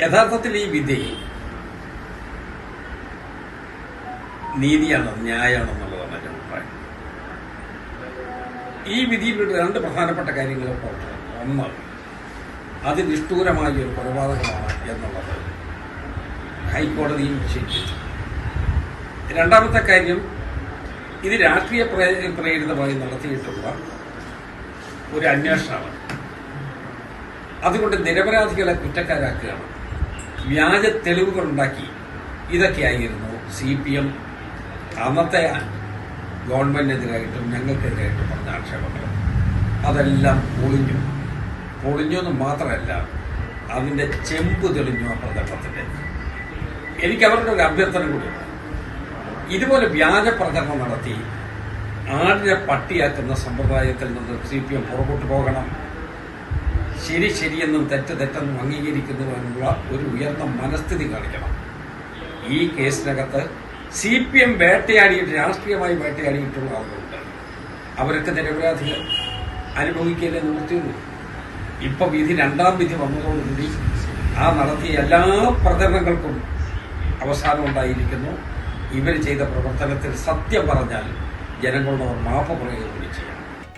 യഥാർത്ഥത്തിൽ ഈ വിധി നീതിയാണ് ന്യായമാണെന്നുള്ളതാണ് എന്റെ അഭിപ്രായം. ഈ വിധിയിലൂടെ രണ്ട് പ്രധാനപ്പെട്ട കാര്യങ്ങൾ ഒന്ന് അത് നിഷ്ഠൂരമായ ഒരു കൊലപാതകമാണ് എന്നുള്ളത് ഹൈക്കോടതിയും നിശ്ചയിച്ചു രണ്ടാമത്തെ കാര്യം ഇത് രാഷ്ട്രീയ പ്രേ- പ്രേരിതമായി നടത്തിയിട്ടുള്ള ഒരു അന്വേഷണമാണ്. അതുകൊണ്ട് നിരപരാധികളെ കുറ്റക്കാരാക്കുകയാണ്. വ്യാജ തെളിവുകൾ ഉണ്ടാക്കി ഇതൊക്കെയായിരുന്നു സി പി എം അന്നത്തെ ഗവൺമെന്റിനെതിരായിട്ടും ഞങ്ങൾക്കെതിരായിട്ടും പറഞ്ഞ ആക്ഷേപങ്ങൾ. അതെല്ലാം പൊളിഞ്ഞു. പൊളിഞ്ഞു എന്ന് മാത്രമല്ല അതിന്റെ ചെമ്പ് തെളിഞ്ഞു ആ പ്രചരണത്തിന്റെ. എനിക്ക് അവരുടെ ഒരു അഭ്യർത്ഥന കൂടി. ഇതുപോലെ വ്യാജ പ്രചരണം നടത്തി ആടിനെ പട്ടിയാക്കുന്ന സമ്പ്രദായത്തിൽ നിന്ന് സി പി എം പുറകോട്ട് പോകണം. ശരി ശരിയെന്നും തെറ്റ് തെറ്റെന്നും അംഗീകരിക്കുന്നതിനുള്ള ഒരു ഉയർന്ന മനസ്ഥിതി കാണിക്കണം. ഈ കേസിനകത്ത് സി പി എം വേട്ടയാടിയിട്ട് രാഷ്ട്രീയമായി വേട്ടയാടിയിട്ടുള്ള ആളുകളുണ്ട്. അവരൊക്കെ നിരപരാധികൾ. അനുഭവിക്കലേ നിവൃത്തിയുള്ളൂ. ഇപ്പം വിധി രണ്ടാം വിധി വന്നതോടുകൂടി ആ നടത്തിയ എല്ലാ പ്രചരണങ്ങൾക്കും അവസാനം ഉണ്ടായിരിക്കുന്നു. ഇവർ ചെയ്ത പ്രവർത്തനത്തിൽ സത്യം പറഞ്ഞാൽ ജനങ്ങളോട് മാപ്പ് പറയുക കൂടി ചെയ്യണം.